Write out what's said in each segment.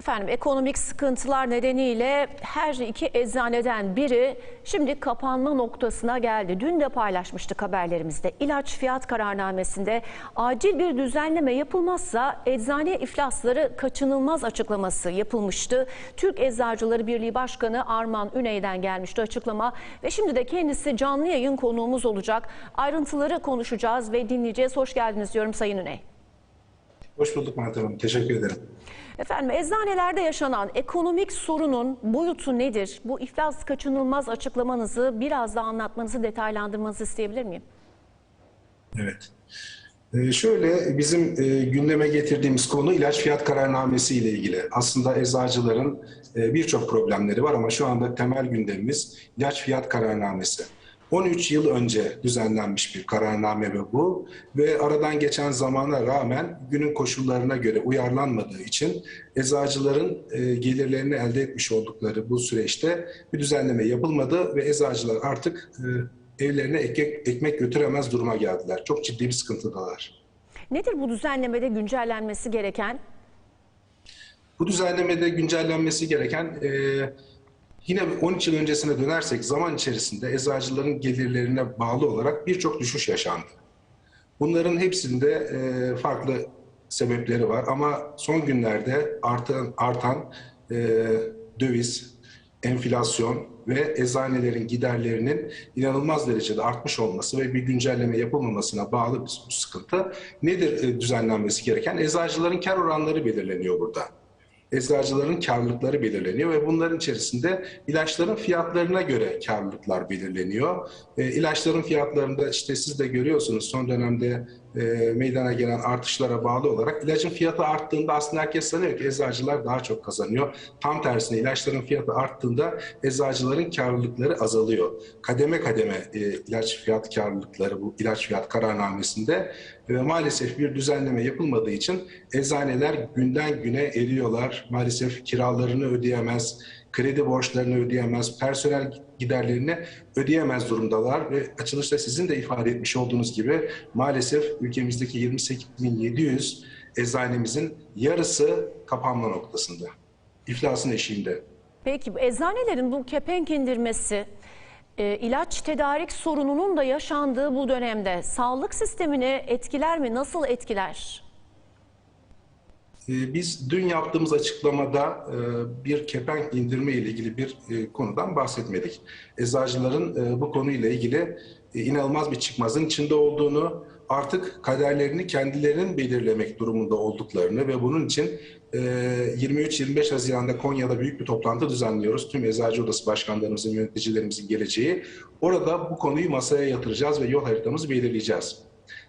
Efendim ekonomik sıkıntılar nedeniyle her iki eczaneden biri şimdi kapanma noktasına geldi. Dün de paylaşmıştık haberlerimizde. İlaç fiyat kararnamesinde acil bir düzenleme yapılmazsa eczane iflasları kaçınılmaz açıklaması yapılmıştı. Türk Eczacıları Birliği Başkanı Arman Üney'den gelmişti açıklama ve şimdi de kendisi canlı yayın konuğumuz olacak. Ayrıntıları konuşacağız ve dinleyeceğiz. Hoş geldiniz diyorum Sayın Üney. Hoş bulduk Meltem Hanım. Teşekkür ederim. Efendim eczanelerde yaşanan ekonomik sorunun boyutu nedir? Bu iflas kaçınılmaz açıklamanızı biraz daha anlatmanızı, detaylandırmanızı isteyebilir miyim? Evet. Ee, şöyle bizim e, gündeme getirdiğimiz konu ilaç fiyat kararnamesi ile ilgili. Aslında eczacıların e, birçok problemleri var ama şu anda temel gündemimiz ilaç fiyat kararnamesi. 13 yıl önce düzenlenmiş bir kararname ve bu ve aradan geçen zamana rağmen günün koşullarına göre uyarlanmadığı için eczacıların e, gelirlerini elde etmiş oldukları bu süreçte bir düzenleme yapılmadı ve eczacılar artık e, evlerine ekmek, ekmek götüremez duruma geldiler. Çok ciddi bir sıkıntıdalar. Nedir bu düzenlemede güncellenmesi gereken? Bu düzenlemede güncellenmesi gereken e, yine 13 yıl öncesine dönersek zaman içerisinde eczacıların gelirlerine bağlı olarak birçok düşüş yaşandı. Bunların hepsinde e, farklı sebepleri var ama son günlerde artan, artan e, döviz, enflasyon ve eczanelerin giderlerinin inanılmaz derecede artmış olması ve bir güncelleme yapılmamasına bağlı bir sıkıntı. Nedir e, düzenlenmesi gereken? Eczacıların kar oranları belirleniyor burada eczacıların karlılıkları belirleniyor ve bunların içerisinde ilaçların fiyatlarına göre karlılıklar belirleniyor. E, ilaçların fiyatlarında işte siz de görüyorsunuz son dönemde e, meydana gelen artışlara bağlı olarak ilacın fiyatı arttığında aslında herkes sanıyor ki eczacılar daha çok kazanıyor. Tam tersine ilaçların fiyatı arttığında eczacıların karlılıkları azalıyor. Kademe kademe e, ilaç fiyat karlılıkları bu ilaç fiyat kararnamesinde ve maalesef bir düzenleme yapılmadığı için eczaneler günden güne eriyorlar. Maalesef kiralarını ödeyemez, kredi borçlarını ödeyemez, personel giderlerini ödeyemez durumdalar ve açılışta sizin de ifade etmiş olduğunuz gibi maalesef ülkemizdeki 28.700 eczanemizin yarısı kapanma noktasında. İflasın eşiğinde. Peki eczanelerin bu kepenk indirmesi e, ilaç tedarik sorununun da yaşandığı bu dönemde sağlık sistemini etkiler mi? Nasıl etkiler? Ee, biz dün yaptığımız açıklamada e, bir kepenk indirme ile ilgili bir e, konudan bahsetmedik. Eczacıların e, bu konuyla ilgili inanılmaz bir çıkmazın içinde olduğunu, artık kaderlerini kendilerinin belirlemek durumunda olduklarını ve bunun için 23-25 Haziran'da Konya'da büyük bir toplantı düzenliyoruz. Tüm Eczacı Odası başkanlarımızın, yöneticilerimizin geleceği. Orada bu konuyu masaya yatıracağız ve yol haritamızı belirleyeceğiz.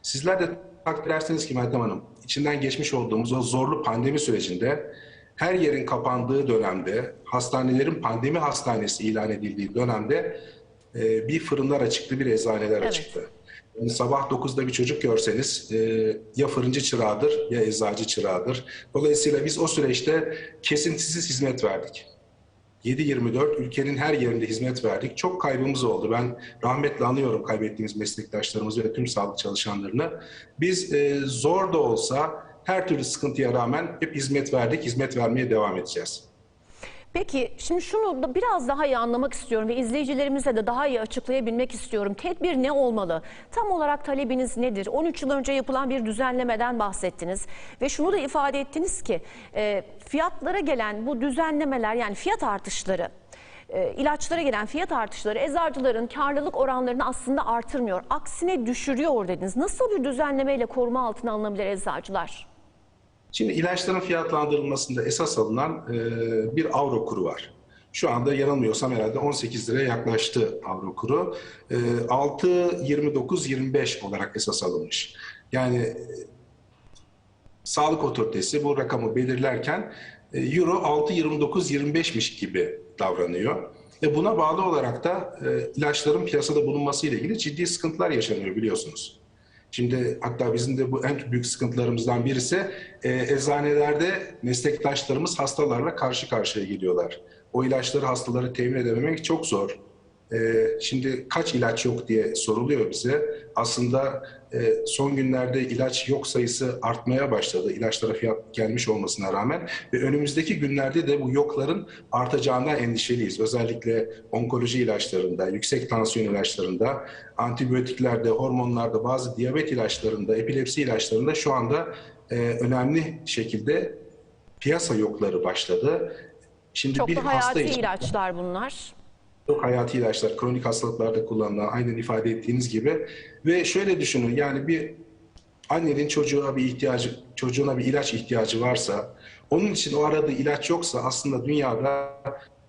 Sizler de takdir ki Meltem Hanım, içinden geçmiş olduğumuz o zorlu pandemi sürecinde her yerin kapandığı dönemde, hastanelerin pandemi hastanesi ilan edildiği dönemde e, bir fırınlar açıktı, bir eczaneler Evet. açıktı. Yani sabah 9'da bir çocuk görseniz e, ya fırıncı çırağıdır ya eczacı çırağıdır. Dolayısıyla biz o süreçte kesintisiz hizmet verdik. 7-24 ülkenin her yerinde hizmet verdik. Çok kaybımız oldu. Ben rahmetle anıyorum kaybettiğimiz meslektaşlarımızı ve tüm sağlık çalışanlarını. Biz e, zor da olsa her türlü sıkıntıya rağmen hep hizmet verdik, hizmet vermeye devam edeceğiz. Peki şimdi şunu da biraz daha iyi anlamak istiyorum ve izleyicilerimize de daha iyi açıklayabilmek istiyorum. Tedbir ne olmalı? Tam olarak talebiniz nedir? 13 yıl önce yapılan bir düzenlemeden bahsettiniz ve şunu da ifade ettiniz ki e, fiyatlara gelen bu düzenlemeler yani fiyat artışları e, ilaçlara gelen fiyat artışları eczacıların karlılık oranlarını aslında artırmıyor. Aksine düşürüyor dediniz. Nasıl bir düzenlemeyle koruma altına alınabilir eczacılar? Şimdi ilaçların fiyatlandırılmasında esas alınan e, bir avro kuru var. Şu anda yanılmıyorsam herhalde 18 liraya yaklaştı avro kuru. E, 6.29-25 olarak esas alınmış. Yani e, sağlık otoritesi bu rakamı belirlerken e, euro 6.29-25'miş gibi davranıyor. Ve buna bağlı olarak da e, ilaçların piyasada bulunması ile ilgili ciddi sıkıntılar yaşanıyor biliyorsunuz. Şimdi hatta bizim de bu en büyük sıkıntılarımızdan birisi e, eczanelerde meslektaşlarımız hastalarla karşı karşıya geliyorlar. O ilaçları hastaları temin edememek çok zor. Ee, şimdi kaç ilaç yok diye soruluyor bize. Aslında e, son günlerde ilaç yok sayısı artmaya başladı. İlaçlara fiyat gelmiş olmasına rağmen ve önümüzdeki günlerde de bu yokların artacağından endişeliyiz. Özellikle onkoloji ilaçlarında, yüksek tansiyon ilaçlarında, antibiyotiklerde, hormonlarda, bazı diyabet ilaçlarında, epilepsi ilaçlarında şu anda e, önemli şekilde piyasa yokları başladı. Şimdi Çok bir da hasta hayati için ilaçlar bunlar. Çok hayati ilaçlar, kronik hastalıklarda kullanılan, aynen ifade ettiğiniz gibi. Ve şöyle düşünün, yani bir annenin çocuğa bir ihtiyacı, çocuğuna bir ilaç ihtiyacı varsa, onun için o aradığı ilaç yoksa aslında dünyada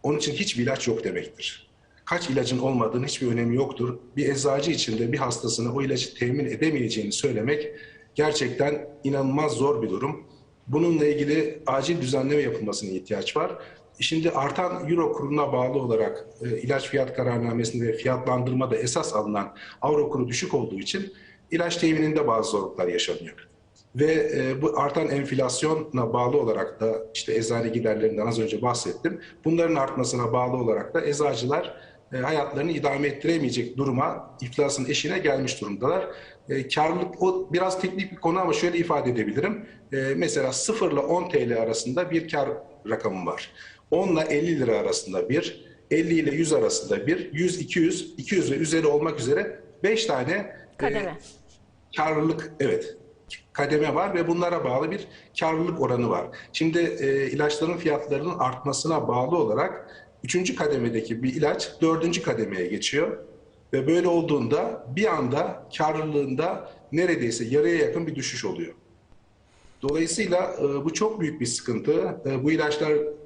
onun için hiçbir ilaç yok demektir. Kaç ilacın olmadığının hiçbir önemi yoktur. Bir eczacı için de bir hastasına o ilacı temin edemeyeceğini söylemek gerçekten inanılmaz zor bir durum. Bununla ilgili acil düzenleme yapılmasına ihtiyaç var. Şimdi artan euro kuruna bağlı olarak e, ilaç fiyat kararnamesinde fiyatlandırmada esas alınan avro kuru düşük olduğu için ilaç temininde bazı zorluklar yaşanıyor. Ve e, bu artan enflasyona bağlı olarak da işte eczane giderlerinden az önce bahsettim. Bunların artmasına bağlı olarak da eczacılar e, hayatlarını idame ettiremeyecek duruma, iflasın eşiğine gelmiş durumdalar. E, karlılık o biraz teknik bir konu ama şöyle ifade edebilirim. E, mesela 0 ile 10 TL arasında bir kar rakamı var. 10 ile 50 lira arasında bir, 50 ile 100 arasında bir, 100, 200, 200 ve üzeri olmak üzere 5 tane e, Kademe. karlılık evet kademe var ve bunlara bağlı bir karlılık oranı var. Şimdi e, ilaçların fiyatlarının artmasına bağlı olarak üçüncü kademedeki bir ilaç dördüncü kademeye geçiyor. Ve böyle olduğunda bir anda karlılığında neredeyse yarıya yakın bir düşüş oluyor. Dolayısıyla e, bu çok büyük bir sıkıntı. E, bu ilaçların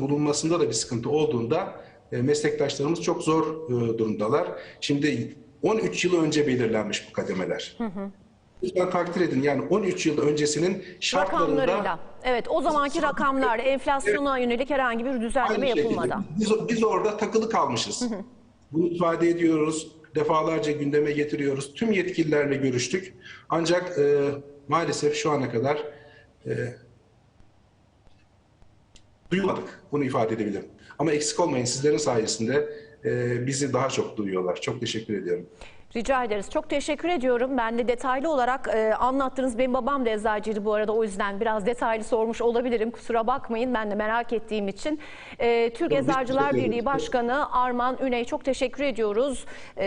bulunmasında da bir sıkıntı olduğunda e, meslektaşlarımız çok zor e, durumdalar. Şimdi 13 yıl önce belirlenmiş bu kademeler. Lütfen takdir edin yani 13 yıl öncesinin şartlarında. Evet o zamanki rakamlar enflasyona yönelik herhangi bir düzenleme aynı şekilde biz, biz orada takılı kalmışız. Bunu ifade ediyoruz, defalarca gündeme getiriyoruz. Tüm yetkililerle görüştük. Ancak e, maalesef şu ana kadar e, duymadık. Bunu ifade edebilirim. Ama eksik olmayın sizlerin sayesinde e, bizi daha çok duyuyorlar. Çok teşekkür ediyorum. Rica ederiz. Çok teşekkür ediyorum. Ben de detaylı olarak e, anlattınız. Benim babam da eczacıydı bu arada. O yüzden biraz detaylı sormuş olabilirim. Kusura bakmayın. Ben de merak ettiğim için. E, Türk Eczacılar Birliği. Başkanı Arman Üney çok teşekkür ediyoruz. E,